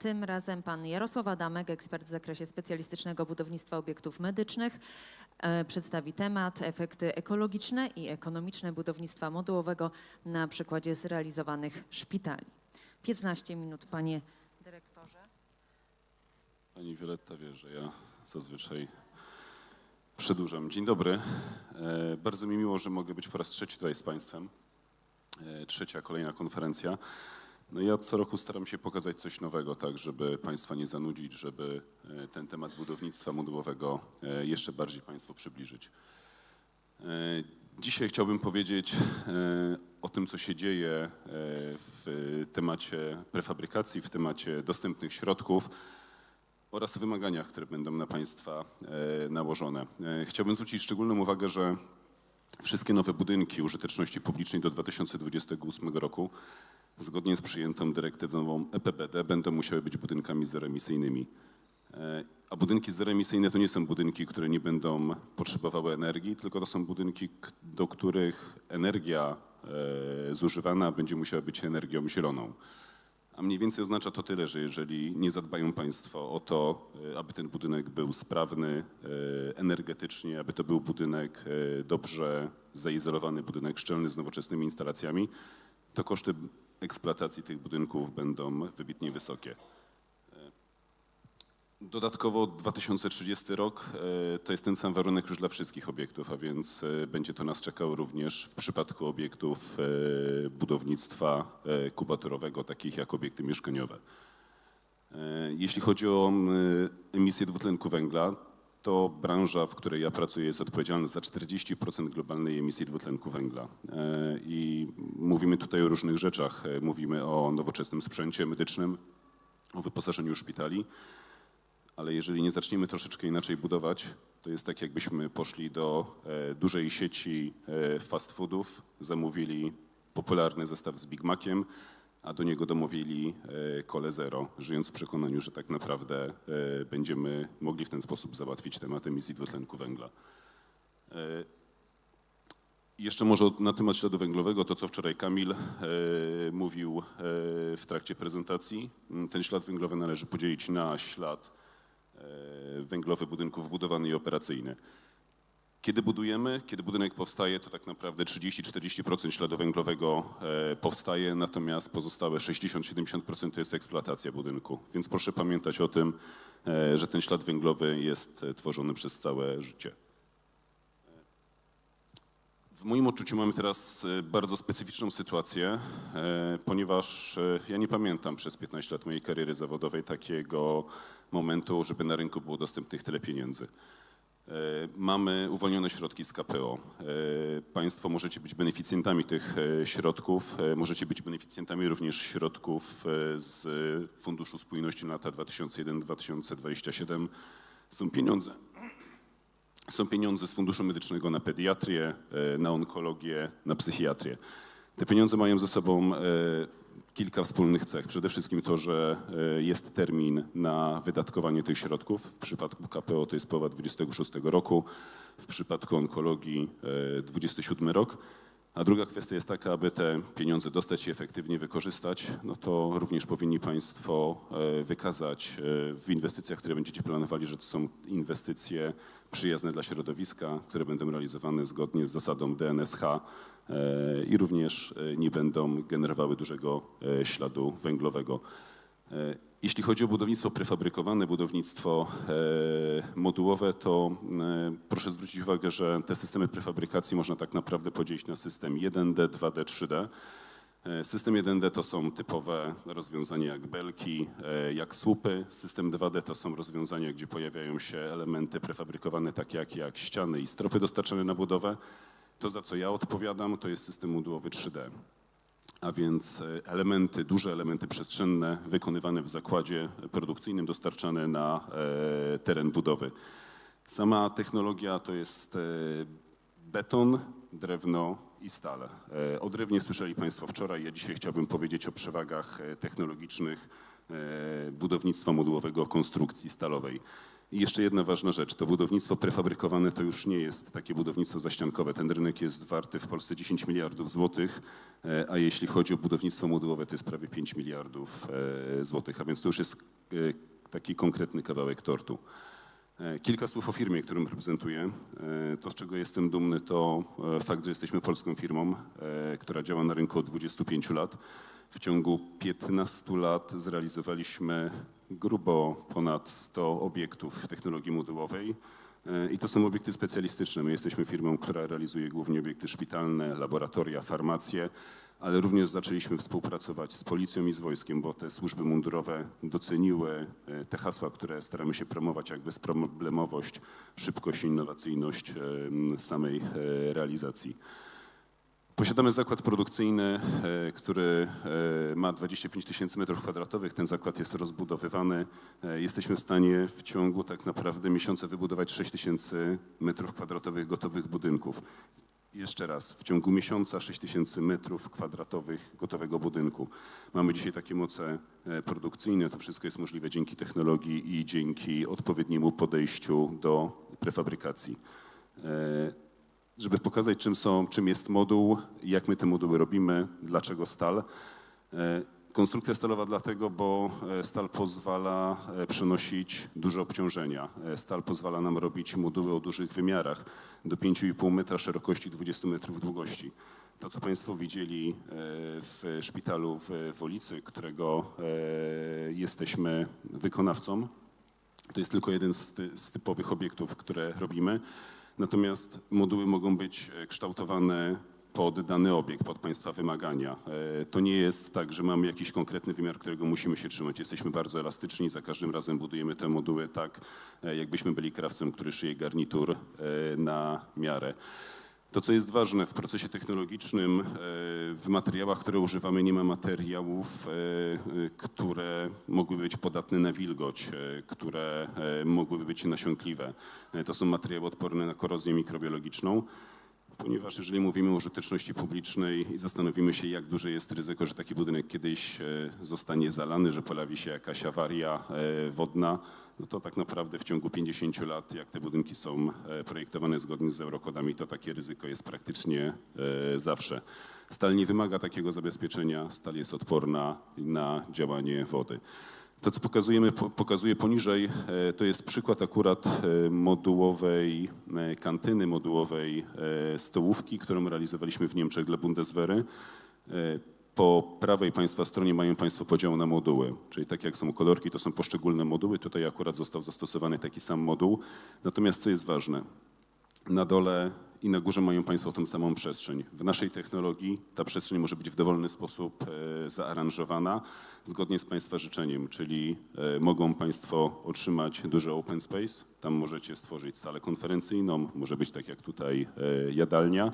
Tym razem pan Jarosław Adamek, ekspert w zakresie specjalistycznego budownictwa obiektów medycznych, e, przedstawi temat efekty ekologiczne i ekonomiczne budownictwa modułowego na przykładzie zrealizowanych szpitali. 15 minut, panie dyrektorze. Pani Wioletta wie, że ja zazwyczaj przedłużam. Dzień dobry. E, Bardzo mi miło, że mogę być po raz trzeci tutaj z Państwem. E, Trzecia, kolejna konferencja. No ja co roku staram się pokazać coś nowego, tak żeby Państwa nie zanudzić, żeby e, ten temat budownictwa modułowego e, jeszcze bardziej Państwu przybliżyć. E, Dzisiaj chciałbym powiedzieć o tym, co się dzieje w temacie prefabrykacji, w temacie dostępnych środków oraz wymaganiach, które będą na Państwa nałożone. Chciałbym zwrócić szczególną uwagę, że wszystkie nowe budynki użyteczności publicznej do 2028 roku, zgodnie z przyjętą dyrektywą EPBD, będą musiały być budynkami zeroemisyjnymi. E, A budynki zeroemisyjne to nie są budynki, które nie będą potrzebowały energii, tylko to są budynki, do których energia e, zużywana będzie musiała być energią zieloną. A mniej więcej oznacza to tyle, że jeżeli nie zadbają Państwo o to, e, aby ten budynek był sprawny energetycznie, aby to był budynek dobrze zaizolowany, budynek szczelny z nowoczesnymi instalacjami, to koszty eksploatacji tych budynków będą wybitnie wysokie. Dodatkowo 2030 rok e, to jest ten sam warunek już dla wszystkich obiektów, a więc e, będzie to nas czekało również w przypadku obiektów e, budownictwa e, kubatorowego, takich jak obiekty mieszkaniowe. E, Jeśli chodzi o e, emisję dwutlenku węgla, to branża, w której ja pracuję, jest odpowiedzialna za 40% globalnej emisji dwutlenku węgla. E, I mówimy tutaj o różnych rzeczach. E, Mówimy o nowoczesnym sprzęcie medycznym, o wyposażeniu szpitali, ale jeżeli nie zaczniemy troszeczkę inaczej budować, to jest tak, jakbyśmy poszli do e, dużej sieci fast foodów, zamówili popularny zestaw z Big Maciem, a do niego domówili e, kole zero, żyjąc w przekonaniu, że tak naprawdę e, będziemy mogli w ten sposób załatwić temat emisji dwutlenku węgla. E, jeszcze może na temat śladu węglowego, to co wczoraj Kamil mówił w trakcie prezentacji. Mm, Ten ślad węglowy należy podzielić na ślad węglowy budynków budowany i operacyjny. Kiedy budujemy, kiedy budynek powstaje, to tak naprawdę 30-40% śladu węglowego powstaje, natomiast pozostałe 60-70% to jest eksploatacja budynku. Więc proszę pamiętać o tym, e, że ten ślad węglowy jest e, tworzony przez całe życie. W moim odczuciu mamy teraz e, bardzo specyficzną sytuację, ponieważ ja nie pamiętam przez 15 lat mojej kariery zawodowej takiego momentu, żeby na rynku było dostępnych tyle pieniędzy. E, Mamy uwolnione środki z KPO. E, Państwo możecie być beneficjentami tych e, środków. Możecie być beneficjentami również środków z Funduszu Spójności na lata 2001-2027. Są pieniądze. Są pieniądze z Funduszu Medycznego na pediatrię, na onkologię, na psychiatrię. Te pieniądze mają ze sobą kilka wspólnych cech. Przede wszystkim to, że e, jest termin na wydatkowanie tych środków. W przypadku KPO to jest połowa 26 roku, w przypadku onkologii e, 27 rok. A druga kwestia jest taka, aby te pieniądze dostać i efektywnie wykorzystać, no to również powinni Państwo e, wykazać e, w inwestycjach, które będziecie planowali, że to są inwestycje przyjazne dla środowiska, które będą realizowane zgodnie z zasadą DNSH e, i również nie będą generowały dużego śladu węglowego. E, Jeśli chodzi o budownictwo prefabrykowane, budownictwo e, modułowe, to e, proszę zwrócić uwagę, że te systemy prefabrykacji można tak naprawdę podzielić na system 1D, 2D, 3D. E, System 1D to są typowe rozwiązania jak belki, jak słupy. System 2D to są rozwiązania, gdzie pojawiają się elementy prefabrykowane takie jak, jak ściany i stropy dostarczane na budowę. To, za co ja odpowiadam, to jest system modułowy 3D a więc e, elementy, duże elementy przestrzenne wykonywane w zakładzie produkcyjnym, dostarczane na e, teren budowy. Sama technologia to jest e, beton, drewno i stal. O drewnie słyszeli Państwo wczoraj, ja dzisiaj chciałbym powiedzieć o przewagach technologicznych budownictwa modułowego konstrukcji stalowej. I jeszcze jedna ważna rzecz, to budownictwo prefabrykowane to już nie jest takie budownictwo zaściankowe. Ten rynek jest warty w Polsce 10 miliardów złotych, e, a jeśli chodzi o budownictwo modułowe, to jest prawie 5 miliardów e, złotych, a więc to już jest e, taki konkretny kawałek tortu. Kilka słów o firmie, którą reprezentuję. To, z czego jestem dumny, to fakt, że jesteśmy polską firmą, która działa na rynku od 25 lat. W ciągu 15 lat zrealizowaliśmy grubo ponad 100 obiektów technologii modułowej. E, I to są obiekty specjalistyczne. My jesteśmy firmą, która realizuje głównie obiekty szpitalne, laboratoria, farmacje, ale również zaczęliśmy współpracować z policją i z wojskiem, bo te służby mundurowe doceniły e, te hasła, które staramy się promować, jak bezproblemowość, szybkość innowacyjność e, samej realizacji. Posiadamy zakład produkcyjny, e, który e, ma 25 tysięcy metrów kwadratowych. Ten zakład jest rozbudowywany. E, Jesteśmy w stanie w ciągu tak naprawdę miesiąca wybudować 6 tysięcy metrów kwadratowych gotowych budynków. Jeszcze raz, w ciągu miesiąca 6 tysięcy metrów kwadratowych gotowego budynku. Mamy dzisiaj takie moce produkcyjne. To wszystko jest możliwe dzięki technologii i dzięki odpowiedniemu podejściu do prefabrykacji. Żeby pokazać, czym, są, czym jest moduł, jak my te moduły robimy, dlaczego stal. E, Konstrukcja stalowa dlatego, bo e, stal pozwala e, przenosić duże obciążenia. Stal pozwala nam robić moduły o dużych wymiarach, do 5,5 metra szerokości, 20 metrów długości. To, co Państwo widzieli w szpitalu w Wolicy, którego jesteśmy wykonawcą, to jest tylko jeden z typowych obiektów, które robimy. Natomiast moduły mogą być e, kształtowane pod dany obiekt, pod Państwa wymagania. E, To nie jest tak, że mamy jakiś konkretny wymiar, którego musimy się trzymać. Jesteśmy bardzo elastyczni, za każdym razem budujemy te moduły tak, e, jakbyśmy byli krawcem, który szyje garnitur na miarę. To, co jest ważne w procesie technologicznym, e, w materiałach, które używamy, nie ma materiałów, e, które mogłyby być podatne na wilgoć, e, które mogłyby być nasiąkliwe. To są materiały odporne na korozję mikrobiologiczną. Ponieważ jeżeli mówimy o użyteczności publicznej i zastanowimy się, jak duże jest ryzyko, że taki budynek kiedyś e, zostanie zalany, że pojawi się jakaś awaria e, wodna, no to tak naprawdę w ciągu 50 lat, jak te budynki są e, projektowane zgodnie z eurokodami, to takie ryzyko jest praktycznie zawsze. Stal nie wymaga takiego zabezpieczenia, stal jest odporna na działanie wody. To, co pokazujemy, po- pokazuję poniżej, e, to jest przykład akurat e, modułowej e, kantyny, modułowej stołówki, którą realizowaliśmy w Niemczech dla Bundeswehry. Po prawej Państwa stronie mają Państwo podział na moduły, czyli tak jak są kolorki, to są poszczególne moduły. Tutaj akurat został zastosowany taki sam moduł. Natomiast co jest ważne, na dole i na górze mają Państwo tą samą przestrzeń. W naszej technologii ta przestrzeń może być w dowolny sposób e, zaaranżowana zgodnie z Państwa życzeniem, czyli e, mogą Państwo otrzymać duży open space, tam możecie stworzyć salę konferencyjną, może być tak jak tutaj e, jadalnia,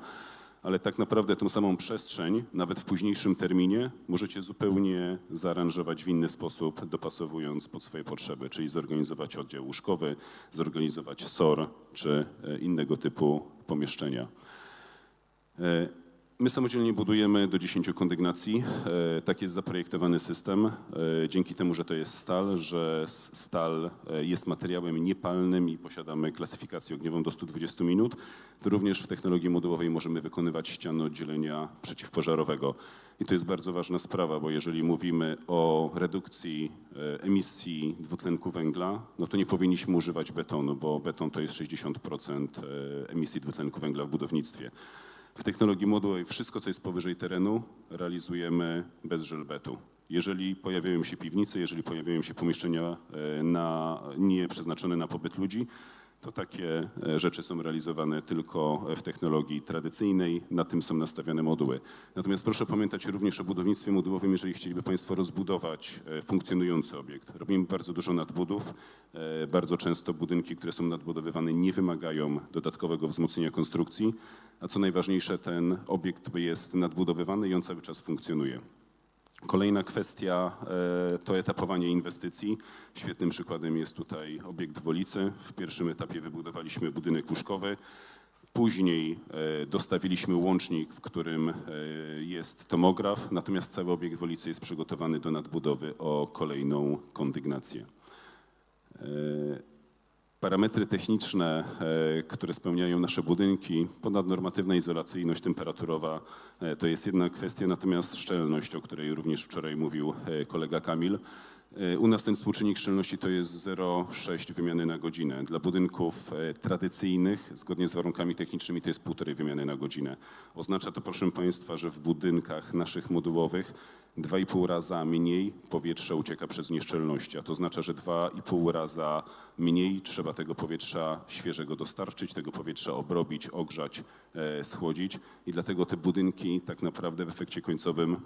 ale tak naprawdę tą samą przestrzeń, nawet w późniejszym terminie, możecie zupełnie zaaranżować w inny sposób, dopasowując pod swoje potrzeby, czyli zorganizować oddział łóżkowy, zorganizować SOR czy e, innego typu pomieszczenia. My samodzielnie budujemy do 10 kondygnacji. E, Tak jest zaprojektowany system. E, Dzięki temu, że to jest stal, że stal e, jest materiałem niepalnym i posiadamy klasyfikację ogniową do 120 minut, to również w technologii modułowej możemy wykonywać ściany oddzielenia przeciwpożarowego. I to jest bardzo ważna sprawa, bo jeżeli mówimy o redukcji emisji dwutlenku węgla, no to nie powinniśmy używać betonu, bo beton to jest 60% e, emisji dwutlenku węgla w budownictwie. W technologii modułowej wszystko, co jest powyżej terenu, realizujemy bez żelbetu. Jeżeli pojawiają się piwnice, jeżeli pojawiają się pomieszczenia e, na, nie przeznaczone na pobyt ludzi, to takie e, rzeczy są realizowane tylko w technologii tradycyjnej, na tym są nastawione moduły. Natomiast proszę pamiętać również o budownictwie modułowym, jeżeli chcieliby Państwo rozbudować e, funkcjonujący obiekt. Robimy bardzo dużo nadbudów. E, Bardzo często budynki, które są nadbudowywane, nie wymagają dodatkowego wzmocnienia konstrukcji, a co najważniejsze, ten obiekt jest nadbudowywany i on cały czas funkcjonuje. Kolejna kwestia e, to etapowanie inwestycji. Świetnym przykładem jest tutaj obiekt Wolicy. W pierwszym etapie wybudowaliśmy budynek łóżkowy. Później e, dostawiliśmy łącznik, w którym e, jest tomograf, natomiast cały obiekt Wolicy jest przygotowany do nadbudowy o kolejną kondygnację. Parametry techniczne, e, które spełniają nasze budynki, ponadnormatywna izolacyjność temperaturowa, e, to jest jedna kwestia, natomiast szczelność, o której również wczoraj mówił e, kolega Kamil, u nas ten współczynnik szczelności to jest 0,6 wymiany na godzinę. Dla budynków e, tradycyjnych, zgodnie z warunkami technicznymi, to jest półtorej wymiany na godzinę. Oznacza to, proszę Państwa, że w budynkach naszych modułowych 2,5 raza mniej powietrza ucieka przez nieszczelności, a to oznacza, że 2,5 raza mniej trzeba tego powietrza świeżego dostarczyć, tego powietrza obrobić, ogrzać, e, schłodzić i dlatego te budynki tak naprawdę w efekcie końcowym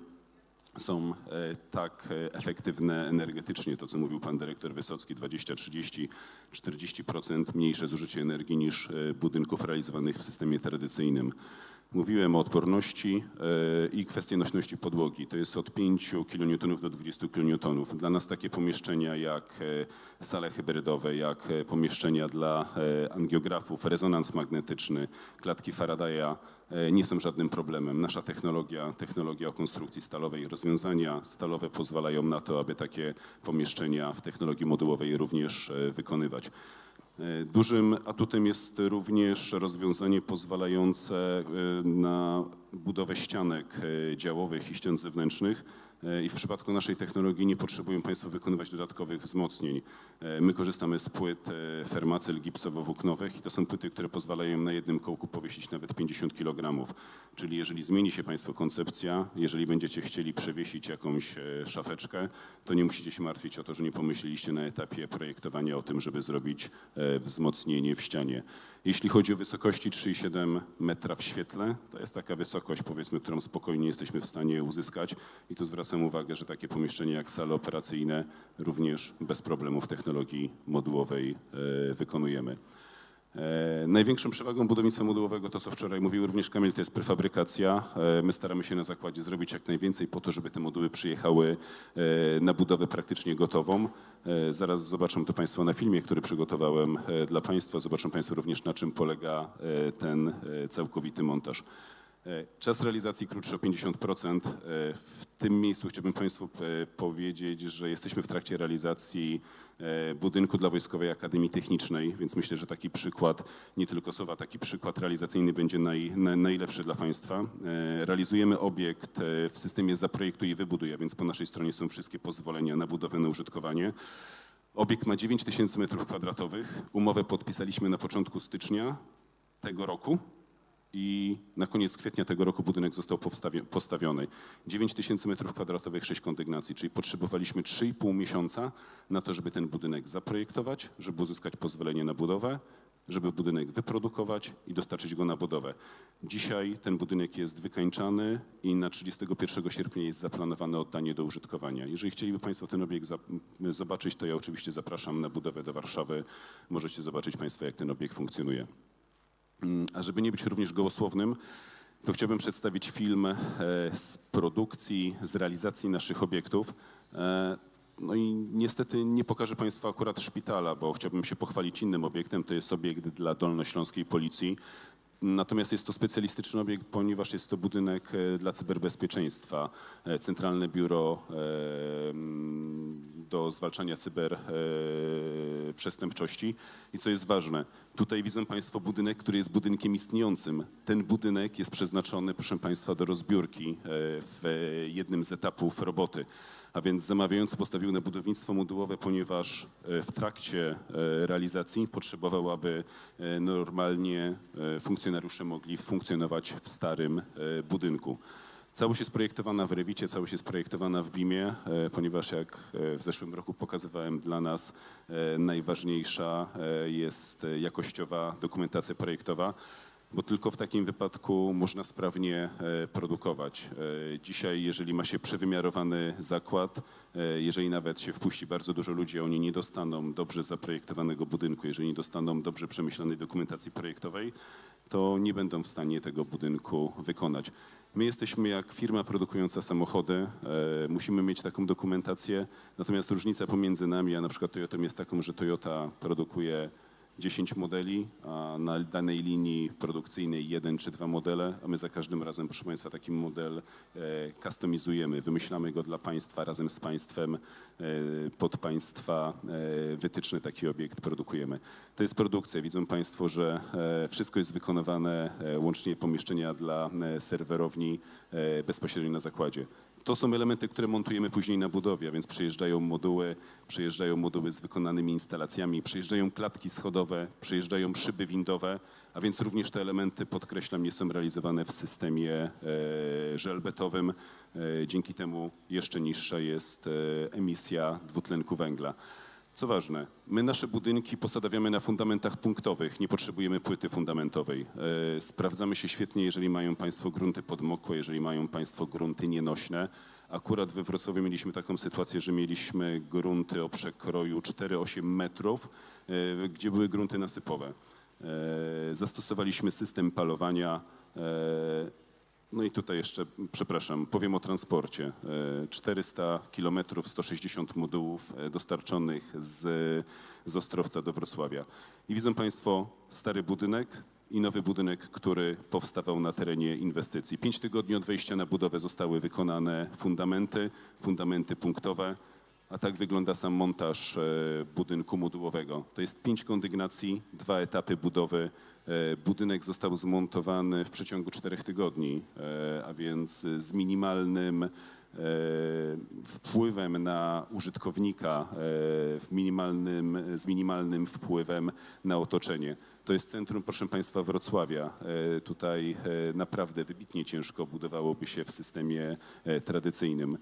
są e, tak e, efektywne energetycznie, to co mówił pan dyrektor Wysocki, 20, 30, 40% mniejsze zużycie energii niż e, budynków realizowanych w systemie tradycyjnym. Mówiłem o odporności e, i kwestii nośności podłogi. To jest od 5 kN do 20 kN. Dla nas takie pomieszczenia jak e, sale hybrydowe, jak e, pomieszczenia dla angiografów, rezonans magnetyczny, klatki Faradaya nie są żadnym problemem. Nasza technologia, technologia o konstrukcji stalowej, rozwiązania stalowe pozwalają na to, aby takie pomieszczenia w technologii modułowej również wykonywać. E, Dużym atutem jest również rozwiązanie pozwalające e, na budowę ścianek e, działowych i ścian zewnętrznych. E, I w przypadku naszej technologii nie potrzebują Państwo wykonywać dodatkowych wzmocnień. E, My korzystamy z płyt e, fermacyl gipsowo-włóknowych i to są płyty, które pozwalają na jednym kołku powiesić nawet 50 kg. Czyli jeżeli zmieni się Państwo koncepcja, jeżeli będziecie chcieli przewiesić jakąś szafeczkę, to nie musicie się martwić o to, że nie pomyśleliście na etapie projektowania o tym, żeby zrobić wzmocnienie w ścianie. Jeśli chodzi o wysokości 3,7 metra w świetle, to jest taka wysokość, powiedzmy, którą spokojnie jesteśmy w stanie uzyskać i tu zwracam uwagę, że takie pomieszczenie jak sale operacyjne również bez problemu w technologii modułowej e, wykonujemy. E, Największą przewagą budownictwa modułowego, to co wczoraj mówił również Kamil, to jest prefabrykacja. E, My staramy się na zakładzie zrobić jak najwięcej po to, żeby te moduły przyjechały e, na budowę praktycznie gotową. Zaraz zobaczą to Państwo na filmie, który przygotowałem dla Państwa. Zobaczą Państwo również na czym polega ten całkowity montaż. E, Czas realizacji krótszy o 50%. E, W tym miejscu chciałbym Państwu e, powiedzieć, że jesteśmy w trakcie realizacji budynku dla Wojskowej Akademii Technicznej, więc myślę, że taki przykład, nie tylko słowa, taki przykład realizacyjny będzie naj, na, najlepszy dla Państwa. Realizujemy obiekt w systemie zaprojektuj i wybuduj, więc po naszej stronie są wszystkie pozwolenia na budowę, na użytkowanie. Obiekt ma 9 tysięcy metrów kwadratowych. Umowę podpisaliśmy na początku stycznia tego roku i na koniec kwietnia tego roku budynek został postawiony. 9 tysięcy metrów kwadratowych, 6 kondygnacji, czyli potrzebowaliśmy 3,5 miesiąca na to, żeby ten budynek zaprojektować, żeby uzyskać pozwolenie na budowę, żeby budynek wyprodukować i dostarczyć go na budowę. Dzisiaj ten budynek jest wykańczany i na 31 sierpnia jest zaplanowane oddanie do użytkowania. Jeżeli chcieliby Państwo ten obiekt zobaczyć, to ja oczywiście zapraszam na budowę do Warszawy. Możecie zobaczyć Państwo, jak ten obiekt funkcjonuje. Mm, A żeby nie być również gołosłownym, to chciałbym przedstawić film e, z produkcji, z realizacji naszych obiektów. E, No i niestety nie pokażę Państwu akurat szpitala, bo chciałbym się pochwalić innym obiektem. To jest obiekt dla Dolnośląskiej Policji. Natomiast jest to specjalistyczny obiekt, ponieważ jest to budynek e, dla cyberbezpieczeństwa. E, Centralne Biuro e, mm, do zwalczania cyberprzestępczości. I co jest ważne, tutaj widzą Państwo budynek, który jest budynkiem istniejącym. Ten budynek jest przeznaczony, proszę Państwa, do rozbiórki w jednym z etapów roboty. A więc zamawiający postawił na budownictwo modułowe, ponieważ e, w trakcie e, realizacji potrzebował, aby e, normalnie funkcjonariusze mogli funkcjonować w starym budynku. Całość jest projektowana w Rewicie, całość jest projektowana w BIM-ie, ponieważ jak w zeszłym roku pokazywałem, dla nas najważniejsza jest jakościowa dokumentacja projektowa, bo tylko w takim wypadku można sprawnie e, produkować. E, Dzisiaj, jeżeli ma się przewymiarowany zakład, e, jeżeli nawet się wpuści bardzo dużo ludzi, a oni nie dostaną dobrze zaprojektowanego budynku, jeżeli nie dostaną dobrze przemyślanej dokumentacji projektowej, to nie będą w stanie tego budynku wykonać. My jesteśmy jak firma produkująca samochody, musimy mieć taką dokumentację, natomiast różnica pomiędzy nami a na przykład Toyotą jest taką, że Toyota produkuje 10 modeli, a na danej linii produkcyjnej jeden czy dwa modele, a my za każdym razem, proszę Państwa, taki model e, customizujemy, wymyślamy go dla Państwa, razem z Państwem, e, pod Państwa e, wytyczne taki obiekt produkujemy. To jest produkcja. Widzą Państwo, że wszystko jest wykonywane, łącznie pomieszczenia dla serwerowni bezpośrednio na zakładzie. To są elementy, które montujemy później na budowie, a więc przyjeżdżają moduły, przyjeżdżają moduły z wykonanymi instalacjami, przyjeżdżają klatki schodowe, przyjeżdżają szyby windowe, a więc również te elementy, podkreślam, nie są realizowane w systemie e, żelbetowym. E, dzięki temu jeszcze niższa jest e, emisja dwutlenku węgla. Co ważne, my nasze budynki posadawiamy na fundamentach punktowych, nie potrzebujemy płyty fundamentowej. E, Sprawdzamy się świetnie, jeżeli mają Państwo grunty podmokłe, jeżeli mają Państwo grunty nienośne. Akurat we Wrocławiu mieliśmy taką sytuację, że mieliśmy grunty o przekroju 4-8 metrów, e, gdzie były grunty nasypowe. E, Zastosowaliśmy system palowania. No i tutaj jeszcze, przepraszam, powiem o transporcie. E, 400 kilometrów, 160 modułów e, dostarczonych z, z Ostrowca do Wrocławia. I widzą Państwo stary budynek i nowy budynek, który powstawał na terenie inwestycji. Pięć tygodni od wejścia na budowę zostały wykonane fundamenty, fundamenty punktowe. A tak wygląda sam montaż e, budynku modułowego. To jest pięć kondygnacji, dwa etapy budowy. E, Budynek został zmontowany w przeciągu czterech tygodni, e, a więc z minimalnym e, wpływem na użytkownika, minimalnym, z minimalnym wpływem na otoczenie. To jest centrum, proszę Państwa, Wrocławia. Tutaj naprawdę wybitnie ciężko budowałoby się w systemie tradycyjnym.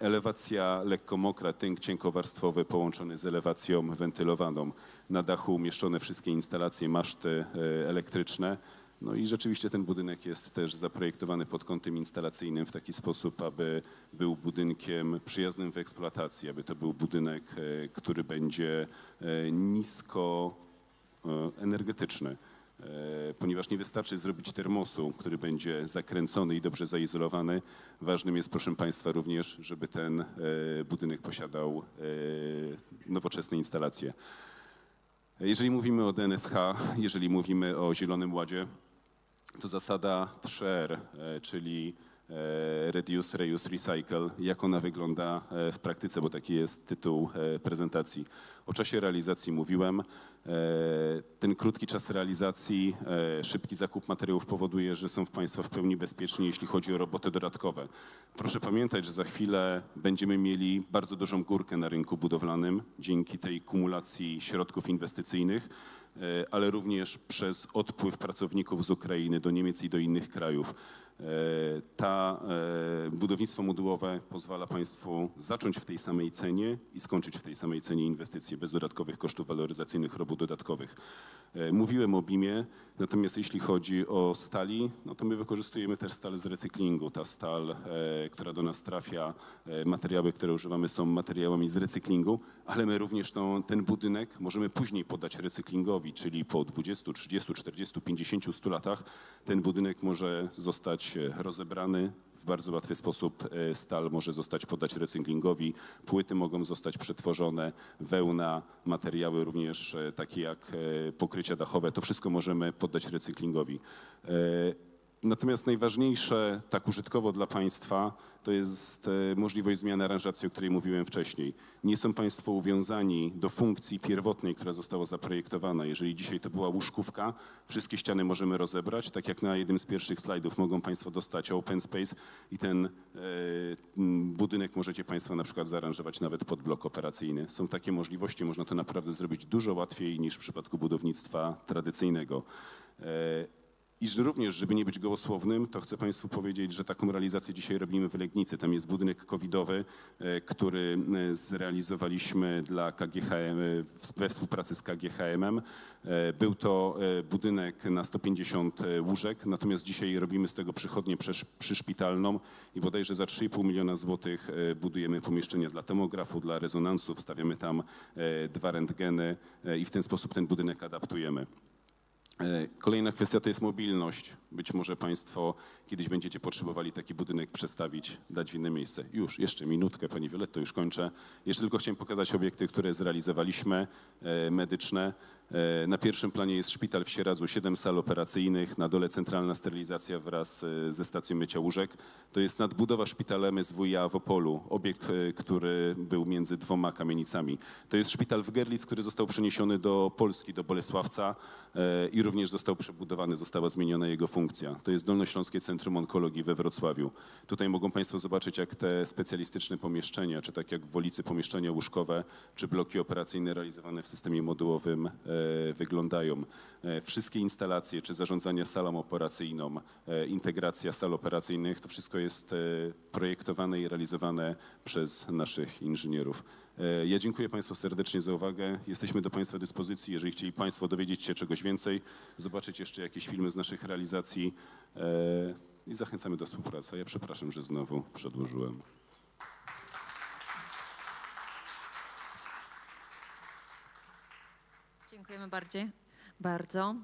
Elewacja lekko mokra, tynk cienkowarstwowy połączony z elewacją wentylowaną. Na dachu umieszczone wszystkie instalacje, maszty e, elektryczne. No i rzeczywiście ten budynek jest też zaprojektowany pod kątem instalacyjnym w taki sposób, aby był budynkiem przyjaznym w eksploatacji, aby to był budynek, e, który będzie e, nisko energetyczny. Ponieważ nie wystarczy zrobić termosu, który będzie zakręcony i dobrze zaizolowany, ważnym jest, proszę Państwa, również, żeby ten budynek posiadał nowoczesne instalacje. Jeżeli mówimy o DNSH, jeżeli mówimy o Zielonym Ładzie, to zasada 3R, e, czyli e, Reduce, Reuse, Recycle, jak ona wygląda e, w praktyce, bo taki jest tytuł prezentacji. O czasie realizacji mówiłem. E, Ten krótki czas realizacji, e, szybki zakup materiałów powoduje, że są w Państwa w pełni bezpieczni, jeśli chodzi o roboty dodatkowe. Proszę pamiętać, że za chwilę będziemy mieli bardzo dużą górkę na rynku budowlanym dzięki tej kumulacji środków inwestycyjnych e, ale również przez odpływ pracowników z Ukrainy do Niemiec i do innych krajów. Ta budownictwo modułowe pozwala Państwu zacząć w tej samej cenie i skończyć w tej samej cenie bez dodatkowych kosztów waloryzacyjnych robót dodatkowych. E, Mówiłem o BIM-ie, natomiast jeśli chodzi o stali, no to my wykorzystujemy też stal z recyklingu. Ta stal, e, która do nas trafia, e, materiały, które używamy są materiałami z recyklingu, ale my również tą, ten budynek możemy później poddać recyklingowi, czyli po 20, 30, 40, 50, 100 latach ten budynek może zostać rozebrany, w bardzo łatwy sposób e, stal może zostać poddać recyklingowi, płyty mogą zostać przetworzone, wełna, materiały również e, takie jak e, pokrycia dachowe, to wszystko możemy poddać recyklingowi. E, Natomiast najważniejsze tak użytkowo dla Państwa to jest e, możliwość zmiany aranżacji, o której mówiłem wcześniej. Nie są Państwo uwiązani do funkcji pierwotnej, która została zaprojektowana. Jeżeli dzisiaj to była łóżkówka, wszystkie ściany możemy rozebrać, tak jak na jednym z pierwszych slajdów mogą Państwo dostać open space i ten e, budynek możecie Państwo na przykład zaaranżować nawet pod blok operacyjny. Są takie możliwości, można to naprawdę zrobić dużo łatwiej niż w przypadku budownictwa tradycyjnego. I również, żeby nie być gołosłownym, to chcę Państwu powiedzieć, że taką realizację dzisiaj robimy w Legnicy. Tam jest budynek covidowy, e, który e, zrealizowaliśmy dla KGHM e, we współpracy z KGHM-em. E, Był to budynek na 150 łóżek, natomiast dzisiaj robimy z tego przychodnię przysz- przyszpitalną i bodajże za 3,5 miliona złotych budujemy pomieszczenia dla tomografu, dla rezonansu, wstawiamy tam dwa rentgeny i w ten sposób ten budynek adaptujemy. E, Kolejna kwestia to jest mobilność. Być może Państwo kiedyś będziecie potrzebowali taki budynek przestawić, dać w inne miejsce. Już, jeszcze minutkę, Pani Violetto, już kończę. Jeszcze tylko chciałem pokazać obiekty, które zrealizowaliśmy, e, medyczne. E, Na pierwszym planie jest szpital w Sieradzu, 7 sal operacyjnych, na dole centralna sterylizacja wraz e, ze stacją mycia łóżek. To jest nadbudowa szpitala MSWiA w Opolu, obiekt, e, który był między dwoma kamienicami. To jest szpital w Gerlitz, który został przeniesiony do Polski, do Bolesławca e, i również został przebudowany, została zmieniona jego funkcja. To jest Dolnośląskie Centrum Onkologii we Wrocławiu. Tutaj mogą Państwo zobaczyć, jak te specjalistyczne pomieszczenia, czy tak jak w Wolicy pomieszczenia łóżkowe, czy bloki operacyjne realizowane w systemie modułowym e, wyglądają. E, wszystkie instalacje, czy zarządzanie salą operacyjną, e, integracja sal operacyjnych, to wszystko jest e, projektowane i realizowane przez naszych inżynierów. E, Ja dziękuję Państwu serdecznie za uwagę. Jesteśmy do Państwa dyspozycji, jeżeli chcieli Państwo dowiedzieć się czegoś więcej, zobaczyć jeszcze jakieś filmy z naszych realizacji e, i zachęcamy do współpracy. Ja przepraszam, że znowu przedłużyłem. Dziękujemy bardziej. Bardzo.